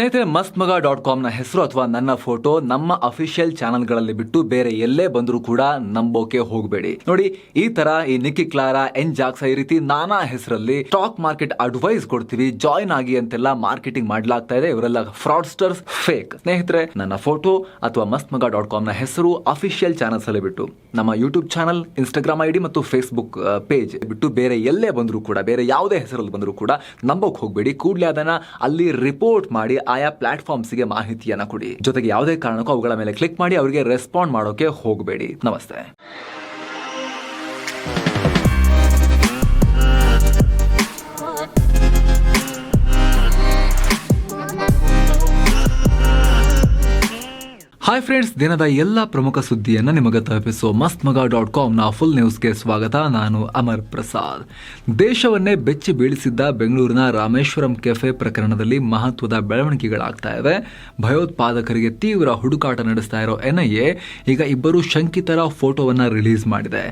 ಸ್ನೇಹಿತರೆ ಮಸ್ತ್ ಮಗ ಡಾಟ್ ಕಾಮ್ನ ಹೆಸರು ಅಥವಾ ನನ್ನ ಫೋಟೋ ನಮ್ಮ ಅಫಿಷಿಯಲ್ ಚಾನಲ್ಗಳಲ್ಲಿ ಬಿಟ್ಟು ಬೇರೆ ಎಲ್ಲೇ ಬಂದರೂ ಕೂಡ ನಂಬೋಕೆ ಹೋಗಬೇಡಿ. ನೋಡಿ, ಈ ತರ ಈ ನಿಕ್ಕಿ ಕ್ಲಾರಾ, ಎನ್ ಜಾಕ್ಸ ಈ ರೀತಿ ನಾನಾ ಹೆಸರಲ್ಲಿ ಸ್ಟಾಕ್ ಮಾರ್ಕೆಟ್ ಅಡ್ವೈಸ್ ಕೊಡ್ತೀವಿ, ಜಾಯಿನ್ ಆಗಿ ಅಂತೆಲ್ಲ ಮಾರ್ಕೆಟಿಂಗ್ ಮಾಡ್ಲಾಗ್ತಾ ಇದೆ. ಇವರೆಲ್ಲ ಫ್ರಾಡ್ಸ್ಟರ್ಸ್, ಫೇಕ್. ಸ್ನೇಹಿತರೆ, ನನ್ನ ಫೋಟೋ ಅಥವಾ ಮಸ್ತ್ ಮಗ ಡಾಟ್ ಕಾಮ್ನ ಹೆಸರು ಅಫಿಷಿಯಲ್ ಚಾನಲ್ಸ್ ಅಲ್ಲಿ ಬಿಟ್ಟು, ನಮ್ಮ ಯೂಟ್ಯೂಬ್ ಚಾನಲ್, ಇನ್ಸ್ಟಾಗ್ರಾಮ್ ಐಡಿ ಮತ್ತು ಫೇಸ್ಬುಕ್ ಪೇಜ್ ಬಿಟ್ಟು ಬೇರೆ ಎಲ್ಲೇ ಬಂದರೂ ಕೂಡ, ಬೇರೆ ಯಾವುದೇ ಹೆಸರಲ್ಲಿ ಬಂದರೂ ಕೂಡ ನಂಬೋಕೆ ಹೋಗಬೇಡಿ. ಕೂಡಲೇ ಅದನ್ನ ಅಲ್ಲಿ ರಿಪೋರ್ಟ್ ಮಾಡಿ ಆಯಾ ಪ್ಲಾಟ್ಫಾರ್ಮ್ಸ್ಗೆ ಮಾಹಿತಿಯನ್ನ ಕೊಡಿ. ಜೊತೆಗೆ ಯಾವುದೇ ಕಾರಣಕ್ಕೂ ಅವುಗಳ ಮೇಲೆ ಕ್ಲಿಕ್ ಮಾಡಿ ಅವರಿಗೆ ರೆಸ್ಪಾಂಡ್ ಮಾಡೋಕೆ ಹೋಗಬೇಡಿ. ನಮಸ್ತೆ. ಹಾಯ್ ಫ್ರೆಂಡ್ಸ್ ದಿನದ ಎಲ್ಲ ಪ್ರಮುಖ ಸುದ್ದಿಯನ್ನು ನಿಮಗೆ ತಲುಪಿಸುವ ಮಸ್ತ್ ಮಗ ಡಾಟ್ ಕಾಮ್ನ ಫುಲ್ ನ್ಯೂಸ್ಗೆ ಸ್ವಾಗತ. ನಾನು ಅಮರ್ ಪ್ರಸಾದ್. ದೇಶವನ್ನೇ ಬೆಚ್ಚಿ ಬೀಳಿಸಿದ್ದ ಬೆಂಗಳೂರಿನ ರಾಮೇಶ್ವರಂ ಕೆಫೆ ಪ್ರಕರಣದಲ್ಲಿ ಮಹತ್ವದ ಬೆಳವಣಿಗೆಗಳಾಗ್ತಾ ಇವೆ. ಭಯೋತ್ಪಾದಕರಿಗೆ ತೀವ್ರ ಹುಡುಕಾಟ ನಡೆಸ್ತಾ ಇರೋ ಎನ್ಐಎ ಈಗ ಇಬ್ಬರು ಶಂಕಿತರ ಫೋಟೋವನ್ನು ರಿಲೀಸ್ ಮಾಡಿದೆ.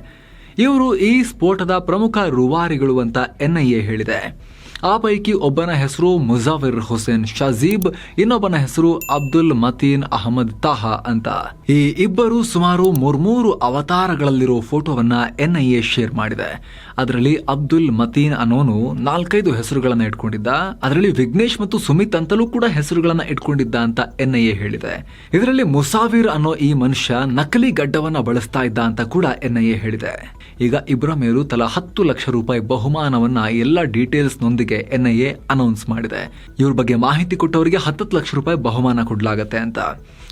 ಇವರು ಈ ಸ್ಫೋಟದ ಪ್ರಮುಖ ರೂವಾರಿಗಳು ಅಂತ ಎನ್ಐಎ ಹೇಳಿದೆ. ಆ ಪೈಕಿ ಒಬ್ಬನ ಹೆಸರು ಮುಜಾವಿರ್ ಹುಸೇನ್ ಶಜೀಬ್, ಇನ್ನೊಬ್ಬನ ಹೆಸರು ಅಬ್ದುಲ್ ಮತೀನ್ ಅಹಮದ್ ತಾಹಾ ಅಂತ. ಈ ಇಬ್ಬರು ಸುಮಾರು ಮೂರ್ಮೂರು ಅವತಾರಗಳಲ್ಲಿರೋ ಫೋಟೋವನ್ನ ಎನ್ಐಎ ಶೇರ್ ಮಾಡಿದೆ. ಅದರಲ್ಲಿ ಅಬ್ದುಲ್ ಮತೀನ್ ಅನ್ನೋನು ನಾಲ್ಕೈದು ಹೆಸರುಗಳನ್ನ ಇಟ್ಕೊಂಡಿದ್ದ. ಅದರಲ್ಲಿ ವಿಘ್ನೇಶ್ ಮತ್ತು ಸುಮಿತ್ ಅಂತಲೂ ಕೂಡ ಹೆಸರುಗಳನ್ನ ಇಟ್ಕೊಂಡಿದ್ದ ಅಂತ ಎನ್ಐಎ ಹೇಳಿದೆ. ಇದರಲ್ಲಿ ಮುಸಾವಿರ್ ಅನ್ನೋ ಈ ಮನುಷ್ಯ ನಕಲಿ ಗಡ್ಡವನ್ನ ಬಳಸ್ತಾ ಇದ್ದ ಅಂತ ಕೂಡ ಎನ್ಐಎ ಹೇಳಿದೆ. ಈಗ ಇಬ್ರ ಮೇಲೂ ತಲಾ ಹತ್ತು ಲಕ್ಷ ರೂಪಾಯಿ ಬಹುಮಾನವನ್ನ ಎಲ್ಲ ಡೀಟೇಲ್ಸ್ ನೊಂದಿಗೆ ಎನ್ಐಎ ಅನೌನ್ಸ್ ಮಾಡಿದೆ. ಇವ್ರ ಬಗ್ಗೆ ಮಾಹಿತಿ ಕೊಟ್ಟವರಿಗೆ ಹತ್ತತ್ತು ಲಕ್ಷ ರೂಪಾಯಿ ಬಹುಮಾನ ಕೊಡಲಾಗತ್ತೆ ಅಂತ.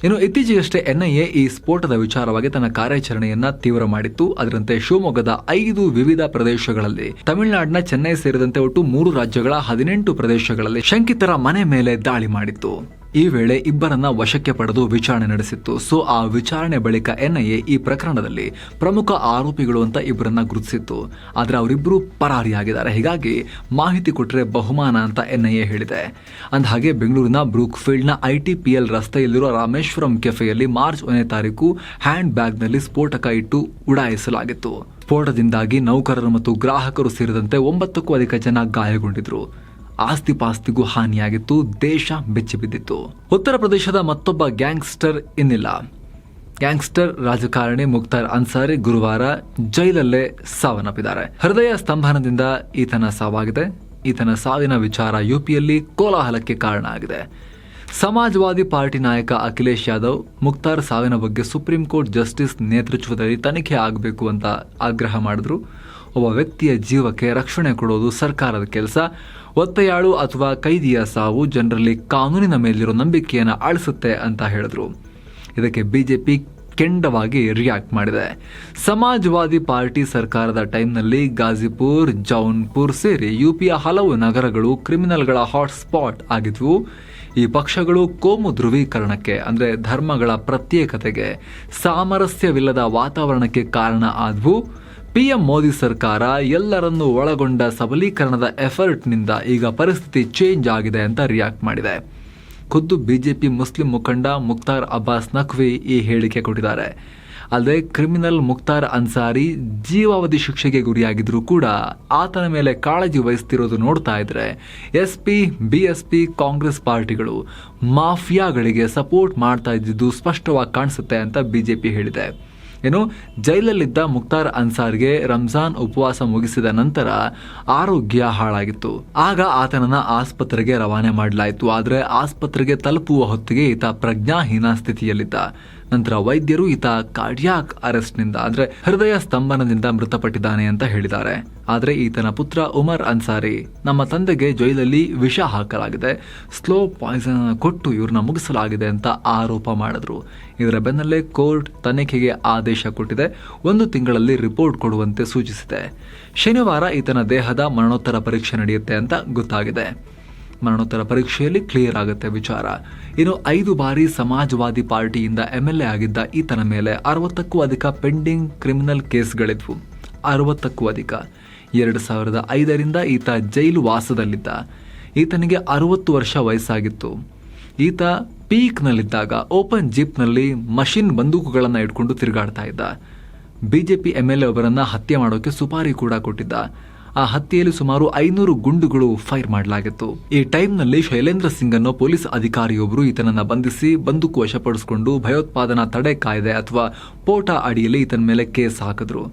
ಇನ್ನು ಇತ್ತೀಚೆಗಷ್ಟೇ ಎನ್ಐಎ ಈ ಸ್ಫೋಟದ ವಿಚಾರವಾಗಿ ತನ್ನ ಕಾರ್ಯಾಚರಣೆಯನ್ನ ತೀವ್ರ ಮಾಡಿತ್ತು. ಅದರಂತೆ ಶಿವಮೊಗ್ಗದ ಐದು ವಿವಿಧ ಪ್ರದೇಶಗಳಲ್ಲಿ, ತಮಿಳುನಾಡಿನ ಚೆನ್ನೈ ಸೇರಿದಂತೆ ಒಟ್ಟು ಮೂರು ರಾಜ್ಯಗಳ ಹದಿನೆಂಟು ಪ್ರದೇಶಗಳಲ್ಲಿ ಶಂಕಿತರ ಮನೆ ಮೇಲೆ ದಾಳಿ ಮಾಡಿತ್ತು. ಈ ವೇಳೆ ಇಬ್ಬರನ್ನ ವಶಕ್ಕೆ ಪಡೆದು ವಿಚಾರಣೆ ನಡೆಸಿತ್ತು. ಸೊ, ಆ ವಿಚಾರಣೆ ಬಳಿಕ ಎನ್ಐಎ ಈ ಪ್ರಕರಣದಲ್ಲಿ ಪ್ರಮುಖ ಆರೋಪಿಗಳು ಅಂತ ಇಬ್ಬರನ್ನ ಗುರುತಿಸಿತ್ತು. ಆದರೆ ಅವರಿಬ್ಬರು ಪರಾರಿಯಾಗಿದ್ದಾರೆ. ಹೀಗಾಗಿ ಮಾಹಿತಿ ಕೊಟ್ಟರೆ ಬಹುಮಾನ ಅಂತ ಎನ್ಐಎ ಹೇಳಿದೆ. ಅಂದಹಾಗೆ ಬೆಂಗಳೂರಿನ ಬ್ರೂಕ್ ಫೀಲ್ಡ್ನ ಐಟಿಪಿಎಲ್ ರಸ್ತೆಯಲ್ಲಿರುವ ರಾಮೇಶ್ವರಂ ಕೆಫೆಯಲ್ಲಿ ಮಾರ್ಚ್ ಒಂದನೇ ತಾರೀಕು ಹ್ಯಾಂಡ್ ಬ್ಯಾಗ್ನಲ್ಲಿ ಸ್ಫೋಟಕ ಇಟ್ಟು ಉಡಾಯಿಸಲಾಗಿತ್ತು. ಸ್ಫೋಟದಿಂದಾಗಿ ನೌಕರರು ಮತ್ತು ಗ್ರಾಹಕರು ಸೇರಿದಂತೆ ಒಂಬತ್ತಕ್ಕೂ ಅಧಿಕ ಜನ ಗಾಯಗೊಂಡಿದ್ರು. ಆಸ್ತಿ ಪಾಸ್ತಿಗೂ ಹಾನಿಯಾಗಿತ್ತು, ದೇಶ ಬೆಚ್ಚಿಬಿದ್ದಿತ್ತು. ಉತ್ತರ ಪ್ರದೇಶದ ಮತ್ತೊಬ್ಬ ಗ್ಯಾಂಗ್ಸ್ಟರ್ ಇನ್ನಿಲ್ಲ. ಗ್ಯಾಂಗ್ಸ್ಟರ್ ರಾಜಕಾರಣಿ ಮುಕ್ತಾರ್ ಅನ್ಸಾರಿ ಗುರುವಾರ ಜೈಲಲ್ಲೇ ಸಾವನ್ನಪ್ಪಿದ್ದಾರೆ. ಹೃದಯ ಸ್ತಂಭನದಿಂದ ಈತನ ಸಾವಾಗಿದೆ. ಈತನ ಸಾವಿನ ವಿಚಾರ ಯುಪಿಯಲ್ಲಿ ಕೋಲಾಹಲಕ್ಕೆ ಕಾರಣ ಆಗಿದೆ. ಸಮಾಜವಾದಿ ಪಾರ್ಟಿ ನಾಯಕ ಅಖಿಲೇಶ್ ಯಾದವ್ ಮುಕ್ತಾರ್ ಸಾವಿನ ಬಗ್ಗೆ ಸುಪ್ರೀಂ ಕೋರ್ಟ್ ಜಸ್ಟಿಸ್ ನೇತೃತ್ವದಲ್ಲಿ ತನಿಖೆ ಆಗಬೇಕು ಅಂತ ಆಗ್ರಹ ಮಾಡಿದ್ರು. ಒಬ್ಬ ವ್ಯಕ್ತಿಯ ಜೀವಕ್ಕೆ ರಕ್ಷಣೆ ಕೊಡೋದು ಸರ್ಕಾರದ ಕೆಲಸ. ಒತ್ತೆಯಾಳು ಅಥವಾ ಕೈದಿಯ ಸಾವು ಜನರಲ್ಲಿ ಕಾನೂನಿನ ಮೇಲಿರೋ ನಂಬಿಕೆಯನ್ನು ಆಳಿಸುತ್ತೆ ಅಂತ ಹೇಳಿದ್ರು. ಇದಕ್ಕೆ ಬಿಜೆಪಿ ಕೆಂಡವಾಗಿ ರಿಯಾಕ್ಟ್ ಮಾಡಿದೆ. ಸಮಾಜವಾದಿ ಪಾರ್ಟಿ ಸರ್ಕಾರದ ಟೈಮ್ನಲ್ಲಿ ಗಾಜಿಪುರ್, ಜೌನ್ಪುರ್ ಸೇರಿ ಯುಪಿಯ ಹಲವು ನಗರಗಳು ಕ್ರಿಮಿನಲ್ಗಳ ಹಾಟ್ಸ್ಪಾಟ್ ಆಗಿದ್ವು. ಈ ಪಕ್ಷಗಳು ಕೋಮು ಧ್ರುವೀಕರಣಕ್ಕೆ, ಅಂದರೆ ಧರ್ಮಗಳ ಪ್ರತ್ಯೇಕತೆಗೆ ಸಾಮರಸ್ಯವಿಲ್ಲದ ವಾತಾವರಣಕ್ಕೆ ಕಾರಣ ಆದ್ವು. ಪಿಎಂ ಮೋದಿ ಸರ್ಕಾರ ಎಲ್ಲರನ್ನೂ ಒಳಗೊಂಡ ಸಬಲೀಕರಣದ ಎಫರ್ಟ್ನಿಂದ ಈಗ ಪರಿಸ್ಥಿತಿ ಚೇಂಜ್ ಆಗಿದೆ ಅಂತ ರಿಯಾಕ್ಟ್ ಮಾಡಿದೆ. ಖುದ್ದು ಬಿಜೆಪಿ ಮುಸ್ಲಿಂ ಮುಖಂಡ ಮುಕ್ತಾರ್ ಅಬ್ಬಾಸ್ ನಖ್ವಿ ಈ ಹೇಳಿಕೆ ಕೊಟ್ಟಿದ್ದಾರೆ. ಅಲ್ಲದೆ ಕ್ರಿಮಿನಲ್ ಮುಕ್ತಾರ್ ಅನ್ಸಾರಿ ಜೀವಾವಧಿ ಶಿಕ್ಷೆಗೆ ಗುರಿಯಾಗಿದ್ರೂ ಕೂಡ ಆತನ ಮೇಲೆ ಕಾಳಜಿ ವಹಿಸ್ತಿರೋದು ನೋಡ್ತಾ ಇದ್ರೆ S P B S P Congress ಪಾರ್ಟಿಗಳು ಮಾಫಿಯಾಗಳಿಗೆ ಸಪೋರ್ಟ್ ಮಾಡ್ತಾ ಇದ್ದಿದ್ದು ಸ್ಪಷ್ಟವಾಗಿ ಕಾಣಿಸುತ್ತೆ ಅಂತ ಬಿಜೆಪಿ ಹೇಳಿದೆ. ಏನು, ಜೈಲಲ್ಲಿದ್ದ ಮುಕ್ತಾರ್ ಅನ್ಸಾರ್ಗೆ ರಂಜಾನ್ ಉಪವಾಸ ಮುಗಿಸಿದ ನಂತರ ಆರೋಗ್ಯ ಹಾಳಾಗಿತ್ತು. ಆಗ ಆತನನ್ನ ಆಸ್ಪತ್ರೆಗೆ ರವಾನೆ ಮಾಡಲಾಯಿತು. ಆದರೆ ಆಸ್ಪತ್ರೆಗೆ ತಲುಪುವ ಹೊತ್ತಿಗೆ ಈತ ಪ್ರಜ್ಞಾಹೀನ ಸ್ಥಿತಿಯಲ್ಲಿದ್ದ. ನಂತರ ವೈದ್ಯರು ಈತ ಕಾರ್ಡಿಯಾಕ್ ಅರೆಸ್ಟ್ನಿಂದ, ಅಂದ್ರೆ ಹೃದಯ ಸ್ತಂಭನದಿಂದ ಮೃತಪಟ್ಟಿದ್ದಾನೆ ಅಂತ ಹೇಳಿದ್ದಾರೆ. ಆದರೆ ಈತನ ಪುತ್ರ ಉಮರ್ ಅನ್ಸಾರಿ ನಮ್ಮ ತಂದೆಗೆ ಜೈಲಲ್ಲಿ ವಿಷ ಹಾಕಲಾಗಿದೆ. ಸ್ಲೋ ಪಾಯ್ಸನ್ ಕೊಟ್ಟು ಇವ್ರನ್ನ ಮುಗಿಸಲಾಗಿದೆ ಅಂತ ಆರೋಪ ಮಾಡಿದ್ರು. ಇದರ ಬೆನ್ನಲ್ಲೇ ಕೋರ್ಟ್ ತನಿಖೆಗೆ ಆದೇಶ ಕೊಟ್ಟಿದೆ. ಒಂದು ತಿಂಗಳಲ್ಲಿ ರಿಪೋರ್ಟ್ ಕೊಡುವಂತೆ ಸೂಚಿಸಿದೆ. ಶನಿವಾರ ಈತನ ದೇಹದ ಮರಣೋತ್ತರ ಪರೀಕ್ಷೆ ನಡೆಯುತ್ತೆ ಅಂತ ಗೊತ್ತಾಗಿದೆ. ಮರಣೋತ್ತರ ಪರೀಕ್ಷೆಯಲ್ಲಿ ಕ್ಲಿಯರ್ ಆಗುತ್ತೆ ವಿಚಾರ. ಇನ್ನು ಐದು ಬಾರಿ ಸಮಾಜವಾದಿ ಪಾರ್ಟಿಯಿಂದ ಎಂ ಎಲ್ ಎ ಆಗಿದ್ದ ಈತನ ಮೇಲೆ ಅರವತ್ತಕ್ಕೂ ಅಧಿಕ ಪೆಂಡಿಂಗ್ ಕ್ರಿಮಿನಲ್ ಕೇಸ್ಗಳಿದ್ವು. ಅರವತ್ತಕ್ಕೂ ಅಧಿಕ. ಎರಡು ಸಾವಿರದ ಐದರಿಂದ ಈತ ಜೈಲು ವಾಸದಲ್ಲಿದ್ದ. ಈತನಿಗೆ ಅರವತ್ತು ವರ್ಷ ವಯಸ್ಸಾಗಿತ್ತು. ಈತ ಪೀಕ್ನಲ್ಲಿದ್ದಾಗ ಓಪನ್ ಜೀಪ್ನಲ್ಲಿ ಮಷಿನ್ ಬಂದೂಕುಗಳನ್ನು ಇಟ್ಕೊಂಡು ತಿರುಗಾಡ್ತಾ ಇದ್ದ. ಬಿಜೆಪಿ ಎಂ ಎಲ್ ಎ ಒಬ್ಬರನ್ನ ಹತ್ಯೆ ಮಾಡೋಕೆ ಸುಪಾರಿ ಕೂಡ ಕೊಟ್ಟಿದ್ದ. ಆ ಹತ್ಯೆಯಲ್ಲಿ ಸುಮಾರು ಐನೂರು ಗುಂಡುಗಳು ಫೈರ್ ಮಾಡಲಾಗಿತ್ತು. ಈ ಟೈಮ್ನಲ್ಲಿ ಶೈಲೇಂದ್ರ ಸಿಂಗ್ ಅನ್ನೋ ಪೊಲೀಸ್ ಅಧಿಕಾರಿಯೊಬ್ಬರು ಈತನನ್ನು ಬಂಧಿಸಿ ಬಂದೂಕು ವಶಪಡಿಸಿಕೊಂಡು ಭಯೋತ್ಪಾದನಾ ತಡೆ ಕಾಯ್ದೆ ಅಥವಾ ಪೋಟಾ ಅಡಿಯಲ್ಲಿ ಈತನ ಮೇಲೆ ಕೇಸ್ ಹಾಕಿದ್ರು.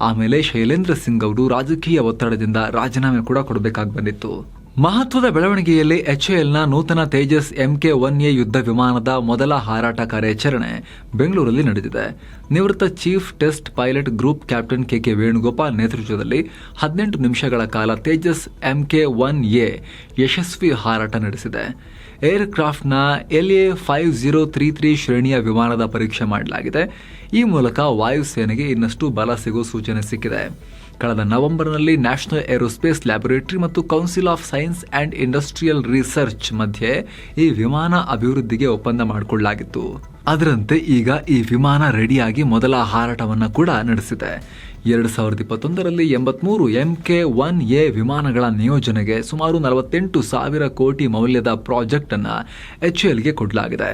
ಆಮೇಲೆ ಶೈಲೇಂದ್ರ ಸಿಂಗ್ ಅವರು ರಾಜಕೀಯ ಒತ್ತಡದಿಂದ ರಾಜೀನಾಮೆ ಕೂಡ ಕೊಡಬೇಕಾಗಿ ಬಂದಿತ್ತು. ಮಹತ್ವದ ಬೆಳವಣಿಗೆಯಲ್ಲಿ ಎಚ್ಎಎಲ್ನ ನೂತನ ತೇಜಸ್ ಎಂಕೆ ಒನ್ ಎ ಯುದ್ಧ ವಿಮಾನದ ಮೊದಲ ಹಾರಾಟ ಕಾರ್ಯಾಚರಣೆ ಬೆಂಗಳೂರಲ್ಲಿ ನಡೆದಿದೆ. ನಿವೃತ್ತ chief test pilot group captain K K Venugopal ನೇತೃತ್ವದಲ್ಲಿ ಹದಿನೆಂಟು ನಿಮಿಷಗಳ ಕಾಲ ತೇಜಸ್ ಎಂಕೆ ಒನ್ ಎ ಯಶಸ್ವಿ ಹಾರಾಟ ನಡೆಸಿದೆ. ಏರ್ಕ್ರಾಫ್ಟ್ನ L A five zero three three ಶ್ರೇಣಿಯ ವಿಮಾನದ ಪರೀಕ್ಷೆ ಮಾಡಲಾಗಿದೆ. ಈ ಮೂಲಕ ವಾಯುಸೇನೆಗೆ ಇನ್ನಷ್ಟು ಬಲ ಸಿಗುವ ಸೂಚನೆ ಸಿಕ್ಕಿದೆ. ಕಳೆದ ನವೆಂಬರ್ನಲ್ಲಿ ನ್ಯಾಷನಲ್ ಏರೋಸ್ಪೇಸ್ ಲ್ಯಾಬೊರೇಟರಿ ಮತ್ತು Council of Science and Industrial Research ಮಧ್ಯೆ ಈ ವಿಮಾನ ಅಭಿವೃದ್ಧಿಗೆ ಒಪ್ಪಂದ ಮಾಡಿಕೊಳ್ಳಲಾಗಿತ್ತು. ಅದರಂತೆ ಈಗ ಈ ವಿಮಾನ ರೆಡಿಯಾಗಿ ಮೊದಲ ಹಾರಾಟವನ್ನು ಕೂಡ ನಡೆಸಿದೆ. ಎರಡು ಸಾವಿರದ ಇಪ್ಪತ್ತೊಂದರಲ್ಲಿ ಎಂಬತ್ಮೂರು ಎಂ ಕೆ ಒನ್ ಎ ವಿಮಾನಗಳ ನಿಯೋಜನೆಗೆ ಸುಮಾರು ನಲವತ್ತೆಂಟು ಸಾವಿರ ಕೋಟಿ ಮೌಲ್ಯದ ಪ್ರಾಜೆಕ್ಟನ್ನು ಎಚ್ ಎಲ್ಗೆ ಕೊಡಲಾಗಿದೆ.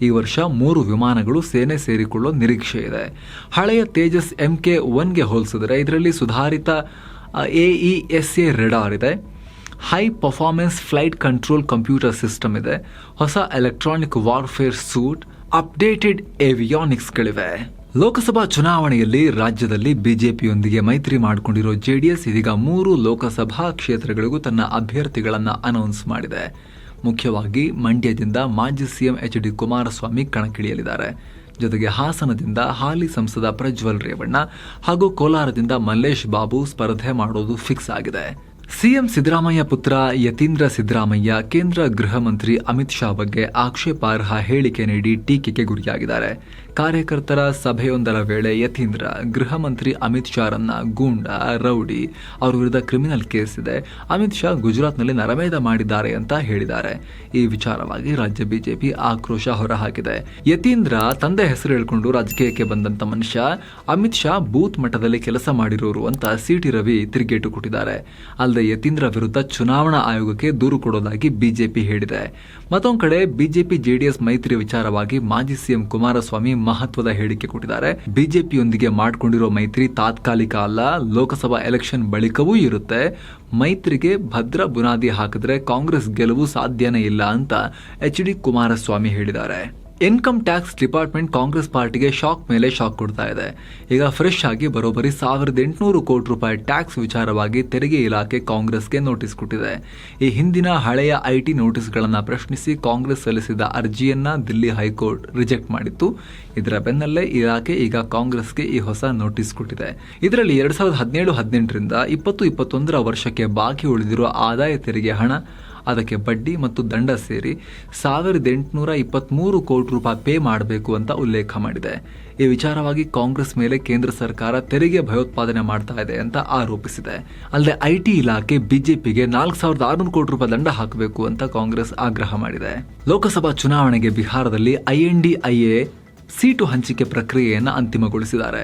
ಈ ವರ್ಷ ಮೂರು ವಿಮಾನಗಳು ಸೇನೆ ಸೇರಿಕೊಳ್ಳೋ ನಿರೀಕ್ಷೆ ಇದೆ. ಹಳೆಯ ತೇಜಸ್ ಎಂ ಕೆ ಒನ್ಗೆ ಹೋಲಿಸಿದರೆ ಇದರಲ್ಲಿ ಸುಧಾರಿತ A E S A radar ಇದೆ. High performance flight control computer system ಇದೆ. ಹೊಸ ಎಲೆಕ್ಟ್ರಾನಿಕ್ ವಾರ್ಫೇರ್ ಸೂಟ್ ಅಪ್ಡೇಟೆಡ್ ಏವಿಯಾನಿಕ್ಸ್ಗಳಿವೆ ಲೋಕಸಭಾ ಚುನಾವಣೆಯಲ್ಲಿ ರಾಜ್ಯದಲ್ಲಿ ಬಿಜೆಪಿಯೊಂದಿಗೆ ಮೈತ್ರಿ ಮಾಡಿಕೊಂಡಿರೋ ಜೆಡಿಎಸ್ ಇದೀಗ ಮೂರು ಲೋಕಸಭಾ ಕ್ಷೇತ್ರಗಳಿಗೂ ತನ್ನ ಅಭ್ಯರ್ಥಿಗಳನ್ನು ಅನೌನ್ಸ್ ಮಾಡಿದೆ. ಮುಖ್ಯವಾಗಿ ಮಂಡ್ಯದಿಂದ ಮಾಜಿ ಸಿಎಂ ಎಚ್ ಡಿ ಕುಮಾರಸ್ವಾಮಿ ಕಣಕ್ಕಿಳಿಯಲಿದ್ದಾರೆ. ಜೊತೆಗೆ ಹಾಸನದಿಂದ ಹಾಲಿ ಸಂಸದ ಪ್ರಜ್ವಲ್ ರೇವಣ್ಣ ಹಾಗೂ ಕೋಲಾರದಿಂದ ಮಲ್ಲೇಶ್ ಬಾಬು ಸ್ಪರ್ಧೆ ಮಾಡೋದು ಫಿಕ್ಸ್ ಆಗಿದೆ. ಸಿಎಂ ಸಿದ್ದರಾಮಯ್ಯ ಪುತ್ರ ಯತೀಂದ್ರ ಸಿದ್ದರಾಮಯ್ಯ ಕೇಂದ್ರ ಗೃಹ ಮಂತ್ರಿ ಅಮಿತ್ ಶಾ ಬಗ್ಗೆ ಆಕ್ಷೇಪಾರ್ಹ ಹೇಳಿಕೆ ನೀಡಿ ಟೀಕೆಗೆ ಗುರಿಯಾಗಿದ್ದಾರೆ. ಕಾರ್ಯಕರ್ತರ ಸಭೆಯೊಂದರ ವೇಳೆ ಯತೀಂದ್ರ, ಗೃಹ ಮಂತ್ರಿ ಅಮಿತ್ ಶಾರನ್ನ ಗೂಂಡ, ರೌಡಿ ಅವರ ವಿರುದ್ಧ ಕ್ರಿಮಿನಲ್ ಕೇಸ್ ಇದೆ. ಅಮಿತ್ ಶಾ ಗುಜರಾತ್ನಲ್ಲಿ ನರಮೇಧ ಮಾಡಿದ್ದಾರೆ ಅಂತ ಹೇಳಿದ್ದಾರೆ. ಈ ವಿಚಾರವಾಗಿ ರಾಜ್ಯ ಬಿಜೆಪಿ ಆಕ್ರೋಶ ಹೊರಹಾಕಿದೆ. ಯತೀಂದ್ರ ತಂದೆ ಹೆಸರು ಹೇಳ್ಕೊಂಡು ರಾಜಕೀಯಕ್ಕೆ ಬಂದಂತ ಮನುಷ್ಯ, ಅಮಿತ್ ಶಾ ಬೂತ್ ಮಟ್ಟದಲ್ಲಿ ಕೆಲಸ ಮಾಡಿರೋರು ಅಂತ ಸಿಟಿ ರವಿ ತಿರುಗೇಟು ಕೊಟ್ಟಿದ್ದಾರೆ. ಅಲ್ಲದೆ ಯತೀಂದ್ರ ವಿರುದ್ಧ ಚುನಾವಣಾ ಆಯೋಗಕ್ಕೆ ದೂರು ಕೊಡೋದಾಗಿ ಬಿಜೆಪಿ ಹೇಳಿದೆ. ಮತ್ತೊಂದು ಕಡೆ ಬಿಜೆಪಿ ಜೆಡಿಎಸ್ ಮೈತ್ರಿ ವಿಚಾರವಾಗಿ ಮಾಜಿ ಸಿಎಂ ಕುಮಾರಸ್ವಾಮಿ ಮಹತ್ವದ ಹೇಳಿಕೆ ಕೊಟ್ಟಿದ್ದಾರೆ. ಬಿಜೆಪಿಯೊಂದಿಗೆ ಮಾಡಿಕೊಂಡಿರೋ ಮೈತ್ರಿ ತಾತ್ಕಾಲಿಕ ಅಲ್ಲ, ಲೋಕಸಭಾ ಎಲೆಕ್ಷನ್ ಬಳಿಕವೂ ಇರುತ್ತೆ. ಮೈತ್ರಿಗೆ ಭದ್ರ ಬುನಾದಿ ಹಾಕಿದ್ರೆ ಕಾಂಗ್ರೆಸ್ ಗೆಲುವು ಸಾಧ್ಯನೇ ಇಲ್ಲ ಅಂತ ಎಚ್ ಡಿ ಕುಮಾರಸ್ವಾಮಿ ಹೇಳಿದ್ದಾರೆ. ಇನ್ಕಮ್ ಟ್ಯಾಕ್ಸ್ ಡಿಪಾರ್ಟ್ಮೆಂಟ್ ಕಾಂಗ್ರೆಸ್ ಪಾರ್ಟಿಗೆ ಶಾಕ್ ಮೇಲೆ ಶಾಕ್ ಕೊಡ್ತಾ ಇದೆ. ಈಗ ಫ್ರೆಶ್ ಆಗಿ ಬರೋಬ್ಬರಿ ಸಾವಿರದ ಎಂಟುನೂರು ಕೋಟಿ ರೂಪಾಯಿ ಟ್ಯಾಕ್ಸ್ ವಿಚಾರವಾಗಿ ತೆರಿಗೆ ಇಲಾಖೆ ಕಾಂಗ್ರೆಸ್ಗೆ ನೋಟಿಸ್ ಕೊಟ್ಟಿದೆ. ಈ ಹಿಂದಿನ ಹಳೆಯ ಐಟಿ ನೋಟಿಸ್ಗಳನ್ನು ಪ್ರಶ್ನಿಸಿ ಕಾಂಗ್ರೆಸ್ ಸಲ್ಲಿಸಿದ ಅರ್ಜಿಯನ್ನ ದಿಲ್ಲಿ ಹೈಕೋರ್ಟ್ ರಿಜೆಕ್ಟ್ ಮಾಡಿತ್ತು. ಇದರ ಬೆನ್ನಲ್ಲೇ ಇಲಾಖೆ ಈಗ ಕಾಂಗ್ರೆಸ್ಗೆ ಈ ಹೊಸ ನೋಟಿಸ್ ಕೊಟ್ಟಿದೆ. ಇದರಲ್ಲಿ ಎರಡ್ ಸಾವಿರದ ಹದಿನೇಳು ಹದಿನೆಂಟರಿಂದ ಇಪ್ಪತ್ತು ಇಪ್ಪತ್ತೊಂದರ ವರ್ಷಕ್ಕೆ ಬಾಕಿ ಉಳಿದಿರುವ ಆದಾಯ ತೆರಿಗೆ ಹಣ ಅದಕ್ಕೆ ಬಡ್ಡಿ ಮತ್ತು ದಂಡ ಸೇರಿ ಸಾವಿರದ ಎಂಟುನೂರ ಇಪ್ಪತ್ತ್ಮೂರು ಕೋಟಿ ರೂಪಾಯಿ ಪೇ ಮಾಡಬೇಕು ಅಂತ ಉಲ್ಲೇಖ ಮಾಡಿದೆ. ಈ ವಿಚಾರವಾಗಿ ಕಾಂಗ್ರೆಸ್ ಮೇಲೆ ಕೇಂದ್ರ ಸರ್ಕಾರ ತೆರಿಗೆ ಭಯೋತ್ಪಾದನೆ ಮಾಡ್ತಾ ಇದೆ ಅಂತ ಆರೋಪಿಸಿದೆ. ಅಲ್ಲದೆ ಐಟಿ ಇಲಾಖೆ ಬಿಜೆಪಿಗೆ ನಾಲ್ಕು ಸಾವಿರದ ಆರುನೂರು ಕೋಟಿ ರೂಪಾಯಿ ದಂಡ ಹಾಕಬೇಕು ಅಂತ ಕಾಂಗ್ರೆಸ್ ಆಗ್ರಹ ಮಾಡಿದೆ. ಲೋಕಸಭಾ ಚುನಾವಣೆಗೆ ಬಿಹಾರದಲ್ಲಿ ಐಎನ್ಡಿಐಎ ಸೀಟು ಹಂಚಿಕೆ ಪ್ರಕ್ರಿಯೆಯನ್ನು ಅಂತಿಮಗೊಳಿಸಿದ್ದಾರೆ.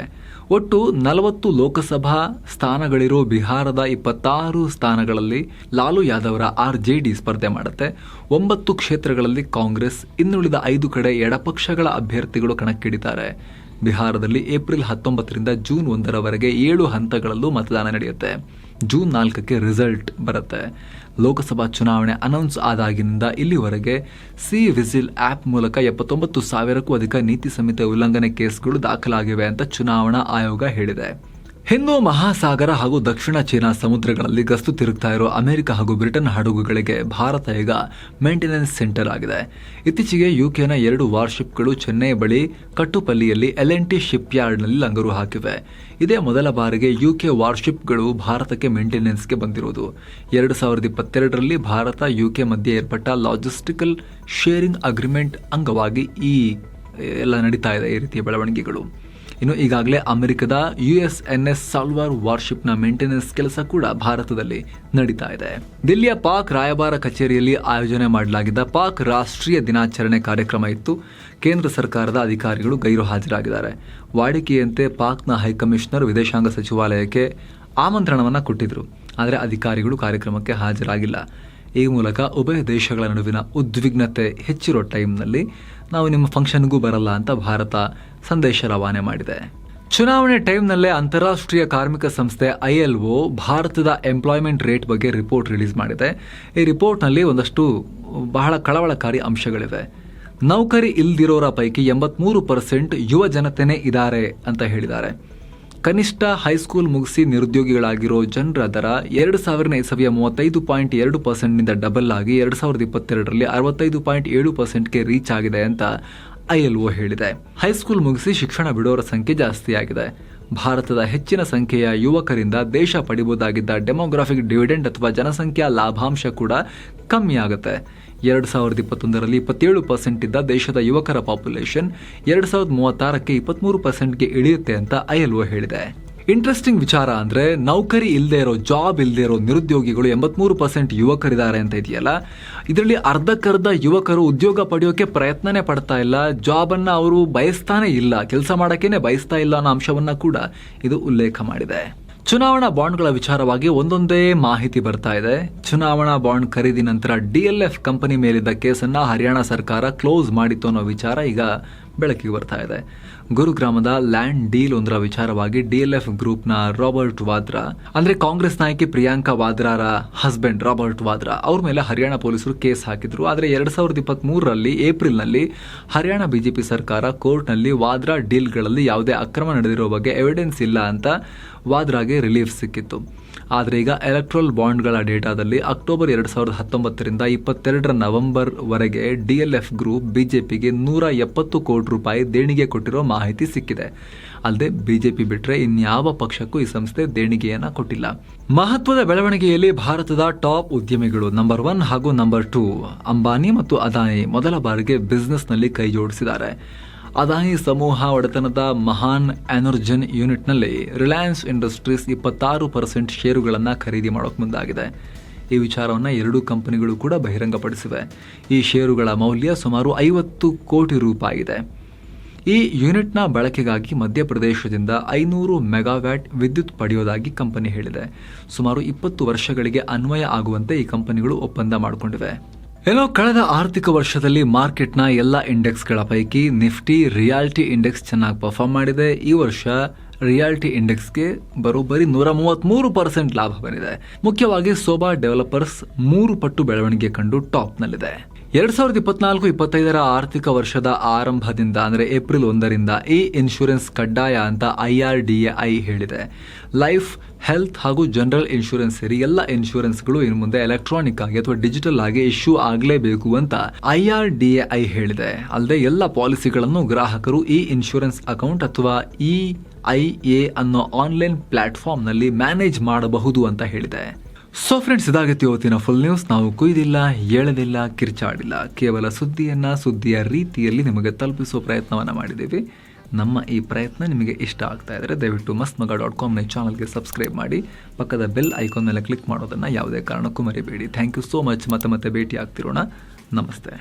ಒಟ್ಟು ನಲವತ್ತು ಲೋಕಸಭಾ ಸ್ಥಾನಗಳಿರೋ ಬಿಹಾರದ ಇಪ್ಪತ್ತಾರು ಸ್ಥಾನಗಳಲ್ಲಿ ಲಾಲು ಯಾದವ್ರ ಆರ್ ಜೆ ಡಿ ಸ್ಪರ್ಧೆ ಮಾಡುತ್ತೆ. ಒಂಬತ್ತು ಕ್ಷೇತ್ರಗಳಲ್ಲಿ ಕಾಂಗ್ರೆಸ್, ಇನ್ನುಳಿದ ಐದು ಕಡೆ ಎಡಪಕ್ಷಗಳ ಅಭ್ಯರ್ಥಿಗಳು ಕಣಕ್ಕಿಡಿದ್ದಾರೆ ಬಿಹಾರದಲ್ಲಿ ಏಪ್ರಿಲ್ ಹತ್ತೊಂಬತ್ತರಿಂದ ಜೂನ್ ಒಂದರವರೆಗೆ ಏಳು ಹಂತಗಳಲ್ಲೂ ಮತದಾನ ನಡೆಯುತ್ತೆ. ಜೂನ್ ನಾಲ್ಕಕ್ಕೆ ರಿಸಲ್ಟ್ ಬರುತ್ತೆ. ಲೋಕಸಭಾ ಚುನಾವಣೆ ಅನೌನ್ಸ್ ಆದಾಗಿನಿಂದ ಇಲ್ಲಿವರೆಗೆ ಸಿ ವಿಸಿಲ್ ಆ್ಯಪ್ ಮೂಲಕ ಎಪ್ಪತ್ತೊಂಬತ್ತು ಸಾವಿರಕ್ಕೂ ಅಧಿಕ ನೀತಿ ಸಂಹಿತೆ ಉಲ್ಲಂಘನೆ ಕೇಸ್ಗಳು ದಾಖಲಾಗಿವೆ ಅಂತ ಚುನಾವಣಾ ಆಯೋಗ ಹೇಳಿದೆ. ಹಿಂದೂ ಮಹಾಸಾಗರ ಹಾಗೂ ದಕ್ಷಿಣ ಚೀನಾ ಸಮುದ್ರಗಳಲ್ಲಿ ಗಸ್ತು ತಿರುಗ್ತಾ ಇರೋ ಅಮೆರಿಕ ಹಾಗೂ ಬ್ರಿಟನ್ ಹಡಗುಗಳಿಗೆ ಭಾರತ ಈಗ ಮೇಂಟೆನೆನ್ಸ್ ಸೆಂಟರ್ ಆಗಿದೆ. ಇತ್ತೀಚೆಗೆ ಯುಕೆನ ಎರಡು ವಾರ್ಶಿಪ್ಗಳು ಚೆನ್ನೈ ಬಳಿ ಕಟ್ಟುಪಲ್ಲಿಯಲ್ಲಿ ಎಲ್ ಎನ್ ಟಿ ಶಿಪ್ ಯಾರ್ಡ್ನಲ್ಲಿ ಲಂಗರು ಹಾಕಿವೆ. ಇದೇ ಮೊದಲ ಬಾರಿಗೆ ಯುಕೆ ವಾರ್ಶಿಪ್ಗಳು ಭಾರತಕ್ಕೆ ಮೇಂಟೆನೆನ್ಸ್ಗೆ ಬಂದಿರುವುದು. ಎರಡು ಸಾವಿರದ ಇಪ್ಪತ್ತೆರಡರಲ್ಲಿ ಭಾರತ ಯುಕೆ ಮಧ್ಯೆ ಏರ್ಪಟ್ಟ ಲಾಜಿಸ್ಟಿಕಲ್ ಶೇರಿಂಗ್ ಅಗ್ರಿಮೆಂಟ್ ಅಂಗವಾಗಿ ಈ, ಎಲ್ಲ ನಡೀತಾ ಇದೆ ಈ ರೀತಿಯ ಬೆಳವಣಿಗೆಗಳು. ಇನ್ನು ಈಗಾಗಲೇ ಅಮೆರಿಕದ U S N S Salvor ವಾರ್ಶಿಪ್ನ maintenance ಕೆಲಸ ಕೂಡ ಭಾರತದಲ್ಲಿ ನಡೀತಾ ಇದೆ. ದಿಲ್ಲಿಯ ಪಾಕ್ ರಾಯಭಾರ ಕಚೇರಿಯಲ್ಲಿ ಆಯೋಜನೆ ಮಾಡಲಾಗಿದ್ದ ಪಾಕ್ ರಾಷ್ಟ್ರೀಯ ದಿನಾಚರಣೆ ಕಾರ್ಯಕ್ರಮ ಇತ್ತು. ಕೇಂದ್ರ ಸರ್ಕಾರದ ಅಧಿಕಾರಿಗಳು ಗೈರು ಹಾಜರಾಗಿದ್ದಾರೆ. ವಾಡಿಕೆಯಂತೆ ಪಾಕ್ನ ಹೈಕಮಿಷನರ್ ವಿದೇಶಾಂಗ ಸಚಿವಾಲಯಕ್ಕೆ ಆಮಂತ್ರಣವನ್ನು ಕೊಟ್ಟಿದ್ರು. ಆದರೆ ಅಧಿಕಾರಿಗಳು ಕಾರ್ಯಕ್ರಮಕ್ಕೆ ಹಾಜರಾಗಿಲ್ಲ. ಈ ಮೂಲಕ ಉಭಯ ದೇಶಗಳ ನಡುವಿನ ಉದ್ವಿಗ್ನತೆ ಹೆಚ್ಚಿರೋ ಟೈಮ್ನಲ್ಲಿ ನಾವು ನಿಮ್ಮ ಫಂಕ್ಷನ್ಗೂ ಬರಲ್ಲ ಅಂತ ಭಾರತ ಸಂದೇಶ ರವಾನೆ ಮಾಡಿದೆ. ಚುನಾವಣೆ ಟೈಮ್ನಲ್ಲೇ ಅಂತಾರಾಷ್ಟ್ರೀಯ ಕಾರ್ಮಿಕ ಸಂಸ್ಥೆ ಐ ಎಲ್ ಒ ಭಾರತದ ಎಂಪ್ಲಾಯ್ಮೆಂಟ್ ರೇಟ್ ಬಗ್ಗೆ ರಿಪೋರ್ಟ್ ರಿಲೀಸ್ ಮಾಡಿದೆ. ಈ ರಿಪೋರ್ಟ್ನಲ್ಲಿ ಒಂದಷ್ಟು ಬಹಳ ಕಳವಳಕಾರಿ ಅಂಶಗಳಿವೆ. ನೌಕರಿ ಇಲ್ದಿರೋರ ಪೈಕಿ ಎಂಬತ್ಮೂರು ಪರ್ಸೆಂಟ್ ಯುವ ಜನತೆನೇ ಇದ್ದಾರೆ ಅಂತ ಹೇಳಿದ್ದಾರೆ. ಕನಿಷ್ಠ ಹೈಸ್ಕೂಲ್ ಮುಗಿಸಿ ನಿರುದ್ಯೋಗಿಗಳಾಗಿರೋ ಜನರ ದರ ಎರಡು ಸಾವಿರನೇ ಇಸವಿಯ ಮೂವತ್ತೈದು ಪಾಯಿಂಟ್ ಎರಡು ಪರ್ಸೆಂಟ್ನಿಂದ ಡಬಲ್ ಆಗಿ ಎರಡು ಸಾವಿರದ ಇಪ್ಪತ್ತೆರಡರಲ್ಲಿ ಅರವತ್ತೈದು ಪಾಯಿಂಟ್ ಏಳು ಪರ್ಸೆಂಟ್ಗೆ ರೀಚ್ ಆಗಿದೆ ಅಂತ ಐಎಲ್ಒ ಹೇಳಿದೆ. ಹೈಸ್ಕೂಲ್ ಮುಗಿಸಿ ಶಿಕ್ಷಣ ಬಿಡೋರ ಸಂಖ್ಯೆ ಜಾಸ್ತಿಯಾಗಿದೆ. ಭಾರತದ ಹೆಚ್ಚಿನ ಸಂಖ್ಯೆಯ ಯುವಕರಿಂದ ದೇಶ ಪಡಿಬಹುದಾಗಿದ್ದ ಡೆಮೋಗ್ರಾಫಿಕ್ ಡಿವಿಡೆಂಡ್ ಅಥವಾ ಜನಸಂಖ್ಯಾ ಲಾಭಾಂಶ ಕೂಡ ಕಮ್ಮಿ ಆಗುತ್ತೆ ಎರಡು ಸಾವಿರದ ಇಪ್ಪತ್ತೊಂದರಲ್ಲಿ ಇಪ್ಪತ್ತೇಳು ಪರ್ಸೆಂಟ್ ಇದ್ದ ದೇಶದ ಯುವಕರ ಪಾಪ್ಯುಲೇಷನ್ ಎರಡು ಸಾವಿರದ ಮೂವತ್ತಾರಕ್ಕೆ ಇಪ್ಪತ್ತ್ಮೂರು ಪರ್ಸೆಂಟ್ಗೆ ಇಳಿಯುತ್ತೆ ಅಂತ ಐಎಲ್ಒ ಹೇಳಿದೆ. ಇಂಟ್ರೆಸ್ಟಿಂಗ್ ವಿಚಾರ ಅಂದ್ರೆ ನೌಕರಿ ಇಲ್ಲದೆ ಇರೋ ಜಾಬ್ ಇಲ್ಲದೆ ಇರೋ ನಿರುದ್ಯೋಗಿಗಳು ಎಂಬತ್ಮೂರು ಪರ್ಸೆಂಟ್ ಯುವಕರಿದ್ದಾರೆ ಅಂತ ಇದೆಯಲ್ಲ? ಇದರಲ್ಲಿ ಅರ್ಧಕ್ಕರ್ಧ ಯುವಕರು ಉದ್ಯೋಗ ಪಡೆಯೋಕೆ ಪ್ರಯತ್ನನೇ ಪಡ್ತಾ ಇಲ್ಲ ಜಾಬನ್ನು ಅವರು ಬಯಸ್ತಾನೆ ಇಲ್ಲ, ಕೆಲಸ ಮಾಡೋಕ್ಕೇನೆ ಬಯಸ್ತಾ ಇಲ್ಲ ಅನ್ನೋ ಅಂಶವನ್ನ ಕೂಡ ಇದು ಉಲ್ಲೇಖ ಮಾಡಿದೆ. ಚುನಾವಣಾ ಬಾಂಡ್ಗಳ ವಿಚಾರವಾಗಿ ಒಂದೊಂದೇ ಮಾಹಿತಿ ಬರ್ತಾ ಇದೆ. ಚುನಾವಣಾ ಬಾಂಡ್ ಖರೀದಿ ನಂತರ ಡಿಎಲ್ಎಫ್ ಕಂಪನಿ ಮೇಲಿದ್ದ ಕೇಸನ್ನ ಹರಿಯಾಣ ಸರ್ಕಾರ ಕ್ಲೋಸ್ ಮಾಡಿತ್ತು ಅನ್ನೋ ವಿಚಾರ ಈಗ ಬೆಳಕಿಗೆ ಬರ್ತಾ ಇದೆ. ಗುರುಗ್ರಾಮದ ಲ್ಯಾಂಡ್ ಡೀಲ್ ಒಂದರ ವಿಚಾರವಾಗಿ ಡಿಎಲ್ಎಫ್ ಗ್ರೂಪ್ನ ರಾಬರ್ಟ್ ವಾದ್ರಾ, ಅಂದ್ರೆ ಕಾಂಗ್ರೆಸ್ ನಾಯಕಿ ಪ್ರಿಯಾಂಕಾ ವಾದ್ರಾರ ಹಸ್ಬೆಂಡ್ ರಾಬರ್ಟ್ ವಾದ್ರಾ, ಅವ್ರ ಮೇಲೆ ಹರಿಯಾಣ ಪೊಲೀಸರು ಕೇಸ್ ಹಾಕಿದ್ರು. ಆದರೆ ಎರಡ್ ಸಾವಿರದ ಇಪ್ಪತ್ತ್ ಮೂರರಲ್ಲಿ ಏಪ್ರಿಲ್ನಲ್ಲಿ ಹರಿಯಾಣ ಬಿಜೆಪಿ ಸರ್ಕಾರ ಕೋರ್ಟ್ನಲ್ಲಿ ವಾದ್ರಾ ಡೀಲ್ಗಳಲ್ಲಿ ಯಾವುದೇ ಅಕ್ರಮ ನಡೆದಿರೋ ಬಗ್ಗೆ ಎವಿಡೆನ್ಸ್ ಇಲ್ಲ ಅಂತ ವಾದ್ರಾಗೆ ರಿಲೀಫ್ ಸಿಕ್ಕಿತ್ತು. ಆದರೆ ಈಗ ಎಲೆಕ್ಟ್ರಲ್ ಬಾಂಡ್ಗಳ ಡೇಟಾದಲ್ಲಿ ಅಕ್ಟೋಬರ್ ಎರಡು ಸಾವಿರದ ಹತ್ತೊಂಬತ್ತರಿಂದ ಇಪ್ಪತ್ತೆರಡರ ನವೆಂಬರ್ ವರೆಗೆ ಡಿಎಲ್ಎಫ್ ಗ್ರೂಪ್ ಬಿಜೆಪಿಗೆ ನೂರ ಎಪ್ಪತ್ತು ಕೋಟಿ ರೂಪಾಯಿ ದೇಣಿಗೆ ಕೊಟ್ಟಿರೋ ಮಾಹಿತಿ ಸಿಕ್ಕಿದೆ. ಅಲ್ಲದೆ ಬಿಜೆಪಿ ಬಿಟ್ಟರೆ ಇನ್ಯಾವ ಪಕ್ಷಕ್ಕೂ ಈ ಸಂಸ್ಥೆ ದೇಣಿಗೆಯನ್ನು ಕೊಟ್ಟಿಲ್ಲ. ಮಹತ್ವದ ಬೆಳವಣಿಗೆಯಲ್ಲಿ ಭಾರತದ ಟಾಪ್ ಉದ್ಯಮಿಗಳು ನಂಬರ್ ಒನ್ ಹಾಗೂ ನಂಬರ್ ಟೂ. ಅಂಬಾನಿ ಮತ್ತು ಅದಾನಿ ಮೊದಲ ಬಾರಿಗೆ ಬಿಸ್ನೆಸ್ನಲ್ಲಿ ಕೈ ಜೋಡಿಸಿದ್ದಾರೆ. ಅದಾನಿ ಸಮೂಹ ಒಡೆತನದ ಮಹಾನ್ ಎನರ್ಜನ್ ಯೂನಿಟ್ನಲ್ಲಿ ರಿಲಯನ್ಸ್ ಇಂಡಸ್ಟ್ರೀಸ್ ಇಪ್ಪತ್ತಾರು ಪರ್ಸೆಂಟ್ ಷೇರುಗಳನ್ನು ಖರೀದಿ ಮಾಡೋಕೆ ಮುಂದಾಗಿದೆ. ಈ ವಿಚಾರವನ್ನು ಎರಡೂ ಕಂಪನಿಗಳು ಕೂಡ ಬಹಿರಂಗಪಡಿಸಿವೆ. ಈ ಷೇರುಗಳ ಮೌಲ್ಯ ಸುಮಾರು ಐವತ್ತು ಕೋಟಿ ರೂಪಾಯಿ ಇದೆ. ಈ ಯೂನಿಟ್ನ ಬಳಕೆಗಾಗಿ ಮಧ್ಯಪ್ರದೇಶದಿಂದ ಐನೂರು ಮೆಗಾವ್ಯಾಟ್ ವಿದ್ಯುತ್ ಪಡೆಯೋದಾಗಿ ಕಂಪನಿ ಹೇಳಿದೆ. ಸುಮಾರು ಇಪ್ಪತ್ತು ವರ್ಷಗಳಿಗೆ ಅನ್ವಯ ಆಗುವಂತೆ ಈ ಕಂಪನಿಗಳು ಒಪ್ಪಂದ ಮಾಡಿಕೊಂಡಿವೆ. ಏನೋ ಕಳೆದ ಆರ್ಥಿಕ ವರ್ಷದಲ್ಲಿ ಮಾರ್ಕೆಟ್ನ ಎಲ್ಲ ಇಂಡೆಕ್ಸ್ಗಳ ಪೈಕಿ ನಿಫ್ಟಿ ರಿಯಾಲ್ಟಿ ಇಂಡೆಕ್ಸ್ ಚೆನ್ನಾಗಿ ಪರ್ಫಾರ್ಮ್ ಮಾಡಿದೆ. ಈ ವರ್ಷ ರಿಯಾಲಿಟಿ ಇಂಡೆಕ್ಸ್ಗೆ ಬರೋಬ್ಬರಿ ನೂರ ಮೂವತ್ತ್ಮೂರು ಪರ್ಸೆಂಟ್ ಲಾಭ ಬಂದಿದೆ. ಮುಖ್ಯವಾಗಿ ಸೋಬಾ ಡೆವಲಪರ್ಸ್ ಮೂರು ಪಟ್ಟು ಬೆಳವಣಿಗೆ ಕಂಡು ಟಾಪ್ನಲ್ಲಿದೆ. ಎರಡ್ ಸಾವಿರದ ಇಪ್ಪತ್ನಾಲ್ಕು, ಇಪ್ಪತ್ತೈದರ ಆರ್ಥಿಕ ವರ್ಷದ ಆರಂಭದಿಂದ, ಅಂದರೆ ಏಪ್ರಿಲ್ ಒಂದರಿಂದ ಈ ಇನ್ಶೂರೆನ್ಸ್ ಕಡ್ಡಾಯ ಅಂತ ಐ ಆರ್ ಡಿ ಐ ಹೇಳಿದೆ. ಲೈಫ್, ಹೆಲ್ತ್ ಹಾಗೂ ಜನರಲ್ ಇನ್ಶೂರೆನ್ಸ್ ಸೇರಿ ಎಲ್ಲ ಇನ್ಶೂರೆನ್ಸ್ಗಳು ಇನ್ನು ಮುಂದೆ ಎಲೆಕ್ಟ್ರಾನಿಕ್ ಆಗಿ ಅಥವಾ ಡಿಜಿಟಲ್ ಆಗಿ ಇಶ್ಯೂ ಆಗಲೇಬೇಕು ಅಂತ ಐ ಆರ್ ಡಿ ಐ ಹೇಳಿದೆ. ಅಲ್ಲದೆ ಎಲ್ಲ ಪಾಲಿಸಿಗಳನ್ನು ಗ್ರಾಹಕರು ಈ ಇನ್ಶೂರೆನ್ಸ್ ಅಕೌಂಟ್ ಅಥವಾ ಇ ಐ ಎ ಅನ್ನೋ ಆನ್ಲೈನ್ ಪ್ಲಾಟ್ಫಾರ್ಮ್ನಲ್ಲಿ ಮ್ಯಾನೇಜ್ ಮಾಡಬಹುದು ಅಂತ ಹೇಳಿದೆ. ಸೊ ಫ್ರೆಂಡ್ಸ್ ಇದಾಗುತ್ತೆ ಇವತ್ತಿನ ಫುಲ್ ನ್ಯೂಸ್ ನಾವು ಕುಯ್ದಿಲ್ಲ ಎಳೆದಿಲ್ಲ ಕಿರ್ಚಾಡಿಲ್ಲ. ಕೇವಲ ಸುದ್ದಿಯನ್ನ, ಸುದ್ದಿಯ ರೀತಿಯಲ್ಲಿ ನಿಮಗೆ ತಲುಪಿಸುವ ಪ್ರಯತ್ನವನ್ನು ಮಾಡಿದ್ದೀವಿ. ನಮ್ಮ ಈ ಪ್ರಯತ್ನ ನಿಮಗೆ ಇಷ್ಟ ಆಗ್ತಾ ಇದ್ದರೆ ದಯವಿಟ್ಟು ಮಸ್ತ್ ಮಗ ಡಾಟ್ ಕಾಮ್ನ ಚಾನಲ್ಗೆ ಸಬ್ಸ್ಕ್ರೈಬ್ ಮಾಡಿ, ಪಕ್ಕದ ಬೆಲ್ ಐಕಾನ್ ಮೇಲೆ ಕ್ಲಿಕ್ ಮಾಡೋದನ್ನು ಯಾವುದೇ ಕಾರಣಕ್ಕೂ ಮರಿಬೇಡಿ. ಥ್ಯಾಂಕ್ ಯು ಸೋ ಮಚ್ ಮತ್ತೆ ಮತ್ತೆ ಭೇಟಿ ಆಗ್ತಿರೋಣ ನಮಸ್ತೆ.